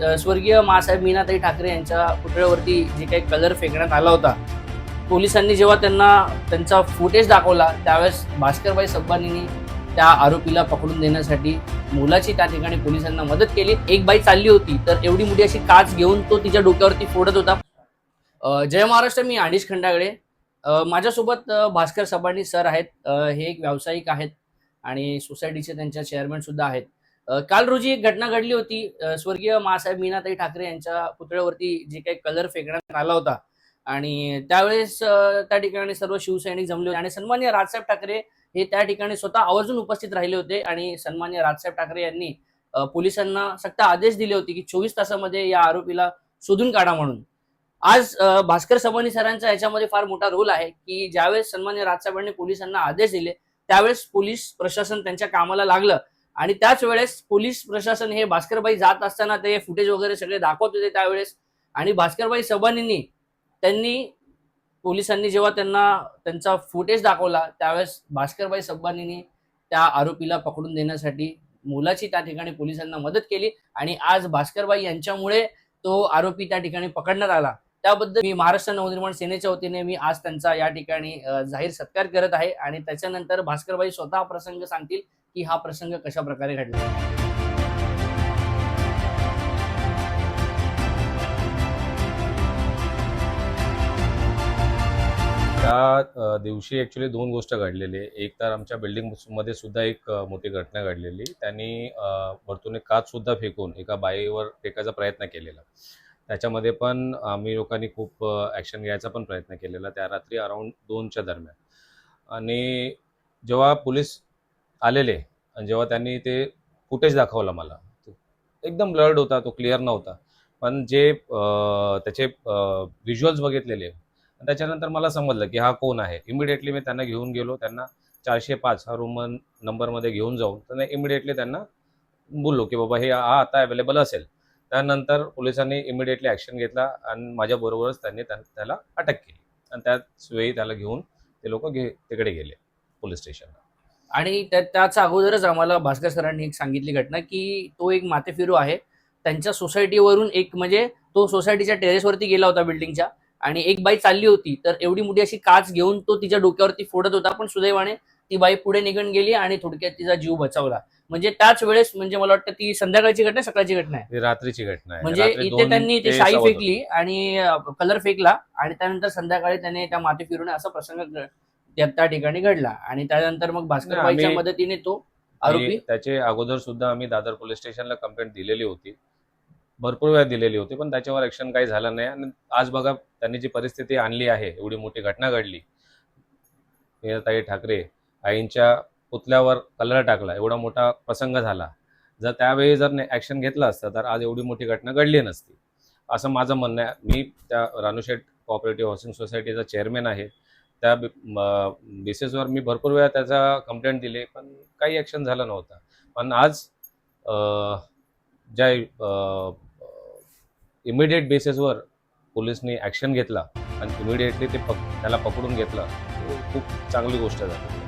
स्वर्गीय मासाहेब मीनाताई ठाकरे यांच्या पुतळ्यावरती जे काही कलर फेकण्यात आला होता पोलिसांनी जेव्हा त्यांना त्यांचा फुटेज दाखवला त्यावेळेस भास्करबाई सब्बानींनी त्या आरोपीला पकडून देण्यासाठी मुलाची त्या ठिकाणी पोलिसांना मदत केली. एक बाई चालली होती तर एवढी मोठी अशी काच घेऊन तो तिच्या डोक्यावरती फोडत होता. जय महाराष्ट्र मी अडीश खंडागडे. माझ्यासोबत भास्कर सबाणी सर आहेत. हे एक व्यावसायिक आहेत आणि सोसायटीचे त्यांच्या चेअरमॅन सुद्धा आहेत. काल रोजी एक घटना घडली होती. स्वर्गीय मासाहेब मीनाताई ठाकरे यांच्या पुतळ्यावरती जे काही कलर फेकण्यात आला होता. आणि त्यावेळेस त्या ठिकाणी सर्व शिवसैनिक जमले होते. आणि सन्मान्य राजसाहेब ठाकरे हे त्या ठिकाणी स्वतः आवर्जून उपस्थित राहिले होते. आणि सन्मान्य राजसाहेब ठाकरे यांनी पोलिसांना सक्त आदेश दिले होते की चोवीस तासामध्ये या आरोपीला शोधून काढा म्हणून. आज भास्कर सबानी सरांचा याच्यामध्ये फार मोठा रोल आहे की ज्यावेळेस सन्मान्य राजसाहेबांनी पोलिसांना आदेश दिले त्यावेळेस पोलीस प्रशासन त्यांच्या कामाला लागलं. आणि त्याच वेळेस पोलीस प्रशासन हे भास्करबाई जात असताना ते फुटेज वगैरे सगळे दाखवत होते त्यावेळेस. आणि भास्करबाई सबानींनी त्यांनी पोलिसांनी जेव्हा त्यांना त्यांचा फुटेज दाखवला त्यावेळेस भास्करबाई सब्बानींनी त्या आरोपीला पकडून देण्यासाठी मुलाची त्या ठिकाणी पोलिसांना मदत केली. आणि आज भास्करबाई यांच्यामुळे तो आरोपी त्या ठिकाणी पकडण्यात आला. त्याबद्दल मी महाराष्ट्र नवनिर्माण सेनेच्या वतीने मी आज त्यांचा या ठिकाणी जाहीर सत्कार करत आहे आणि त्याच्यानंतर भास्करबाई स्वतः हा प्रसंग सांगतील की हा प्रसंग कशा प्रकारे घडला. त्या दिवशी ॲक्च्युली दोन गोष्ट घडलेली एक तर आमच्या बिल्डिंगमध्ये सुद्धा एक मोठी घटना घडलेली. त्यांनी वरतून एक काच सुद्धा फेकून एका बाईवर फेकायचा प्रयत्न केलेला. त्याच्यामध्ये पण आम्ही लोकांनी खूप ॲक्शन घ्यायचा पण प्रयत्न केलेला त्या रात्री अराऊंड दोनच्या दरम्यान. आणि जेव्हा पोलीस आलेले आणि जेव्हा त्यांनी ते फुटेज दाखवलं मला एकदम ब्लर्ड होता तो क्लिअर नव्हता. पण जे त्याचे व्हिज्युअल्स बघितलेले आणि त्याच्यानंतर मला समजलं की हा कोण आहे? इमिडिएटली मी त्यांना घेऊन गेलो त्यांना चारशे पाच हा रूम नंबरमध्ये घेऊन जाऊन त्यांना इमिडिएटली त्यांना बोललो की बाबा हे हा आता अवेलेबल असेल. त्यानंतर पोलिसांनी इमिडिएटली ॲक्शन घेतला आणि माझ्याबरोबरच त्यांनी त्या- त्याला अटक केली. आणि त्याच वेळी त्याला घेऊन ते लोक घे तिकडे गेले पोलीस स्टेशनला. आणि त्या त्याच अगोदरच आम्हाला भास्कर सरांनी एक सांगितली घटना की तो एक माथेफिरू आहे. त्यांच्या सोसायटीवरून एक म्हणजे तो सोसायटीच्या टेरेसवरती गेला होता बिल्डिंगच्या आणि एक बाई चालली होती. तर एवढी मोठी अशी काच घेऊन तो तिच्या डोक्यावरती फोडत होता. पण सुदैवाने ती बाई पुढे निघून गेली आणि थोडक्यात तिचा जीव बचावला. म्हणजे त्याच वेळेस म्हणजे मला वाटतं ती संध्याकाळची घटना सकाळची घटना आहे. रात्रीची घटना आहे. म्हणजे रात्री इथे दोन त्यांनी ते ते शाई. फेकली आणि कलर फेकला आणि त्यानंतर संध्याकाळी त्याने त्या माती फिरून असा प्रसंग घ- त्या त्या ठिकाणी घडला. आणि त्यानंतर मग भास्कर नाही, बाईच्या मदतीने तो आणि आरोपी त्याचे अगोदर सुद्धा आम्ही दादर पोलीस स्टेशनला कंप्लेंट दिलेली होती. भरपूर वेळा दिलेली होती पण त्याच्यावर ऍक्शन काही झालं नाही. आणि आज बघा त्यांनी जी परिस्थिती आणली आहे एवढी मोठी घटना घडली. मीनाताई ठाकरे आईंच्या पुतल्यावर कलर टाकला एवढा मोठा प्रसंग झाला. जर त्यावेळी जर ॲक्शन घेतलं असतं तर आज एवढी मोठी घटना घडली नसती. असं माझं म्हणणं आहे. मी त्या रानूशेठ कॉपरेटिव्ह हाऊसिंग सोसायटीचा चेअरमॅन आहे. त्या बेसिसवर मी भरपूर वेळा त्याचा कंप्लेंट दिली पण काही ॲक्शन झालं नव्हतं. पण आज ज्या इमिडिएट बेसिसवर पोलिसनी ॲक्शन घेतला आणि इमिडिएटली ते पक त्याला पकडून घेतलं खूप चांगली गोष्ट झाली.